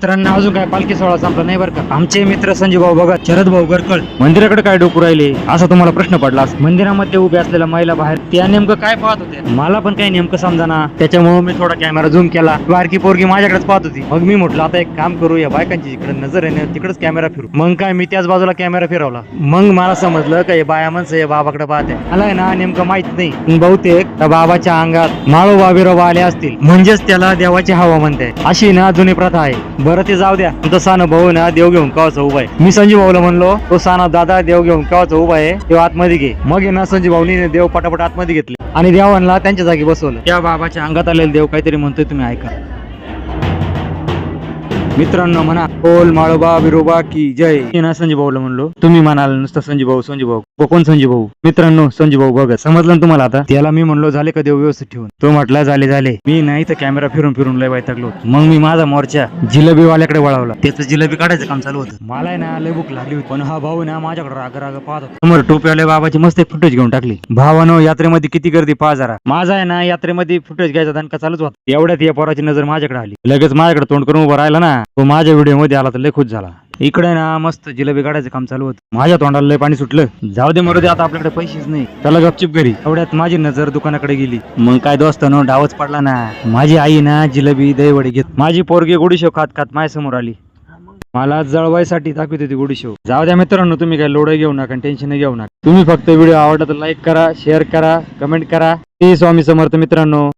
मित्रांना अजून काय? पालखी सोहळा संपला नाही बरं का? आमचे मित्र संजीव भाऊ बघा शरद भाऊ गरकळ मंदिराकडे काय डोकू राहिले? असा तुम्हाला प्रश्न पडला मंदिरामध्ये उभे असलेल्या महिला बाहेर त्या नेमकं काय पाहत होत्या? मला पण काही नेमकं समजाना. त्याच्यामुळे मी थोडा कॅमेरा झूम केला. बारकी पोरगी माझ्याकडेच पाहत होती. मग मी म्हटलं आता एक काम करू या बायकांची इकडे नजर आहे तिकडेच कॅमेरा फिरू. मग काय मी त्याच बाजूला कॅमेरा फिरवला. मग मला समजलं का हे बाया माणसं हे बाबाकडे पाहते आलाय ना नेमकं माहीत नाही. बहुतेक त्या बाबाच्या अंगात माळो बाबीराव आले असतील. म्हणजेच त्याला देवाची हवा म्हणते अशी ना जुनी प्रथा आहे. बरं ते जाऊ द्या. तुमचा साना भाऊ ना देव घेऊन कवाचा उभा आहे? मी संजीव भाऊला म्हणलो तो साना दादा देव घेऊन कवाचा उभा आहे तो आतमध्ये घे. मग ना संजीव भाऊनी देव पटापट आतमध्ये घेतले. आणि देवांना त्यांच्या जागी बसवलं. त्या बाबाच्या अंगात आलेले देव काहीतरी म्हणतोय तुम्ही ऐका. मित्रांनो म्हणा बोल माळोबा विरोबा की जय. मी ना संजय भाऊला म्हणलो. तुम्ही म्हणाल नुसतं संजय भाऊ संजय भाऊ. कोण संजय भाऊ? मित्रांनो संजय भाऊ समजलं ना तुम्हाला आता? त्याला मी म्हणलो झाले का देव व्यवस्थित ठेवून? तो म्हटला झाले झाले. मी नाही तर कॅमेरा फिरून फिरून लय वैतागलो मग मी माझा मोर्चा जिलेबी वाल्याकडे वळवला. त्याचं जिलेबी काढायचं काम चालू होतं. मला आहे ना लय भूक लागली होती. पण हा भाऊ ना माझ्याकडे राग राग पाहत होता. समोर टोपीवाले बाबाची मस्त एक फुटेज घेऊन टाकली. भावानो यात्रेमध्ये किती गर्दी पहा जरा. माझा आहे ना यात्रेमध्ये फुटेज घ्यायचा दणका चालूच होता. एवढ्यात या पोराची नजर माझ्याकडे आली. लगेच माझ्याकडे तोंड करून उभं राहिला ना. तो माझ्या व्हिडिओमध्ये आला तर लय खुश झाला. इकडे ना मस्त जिलेबी काढायचं काम चालू होतं. माझ्या तोंडाला लय पाणी सुटलं. जाऊ दे मरू दे आता आपल्याकडे पैसेच नाही. त्याला गपचिप घरी. एवढ्यात माझी नजर दुकानाकडे गेली. मग काय दोस्त नो डावच पडला ना. माझी आई ना जिलेबी दहीवडी घेत माझी पोरगी गोडीशेव खात खात माझ्यासमोर आली. मला जळवायसाठी दाखवत होती गोडीशेव. जाऊ द्या मित्रांनो तुम्ही काय लोड घेऊ नका टेन्शन घेऊ नका. तुम्ही फक्त व्हिडिओ आवडला तर लाईक करा शेअर करा कमेंट करा. ते स्वामी समर्थ मित्रांनो.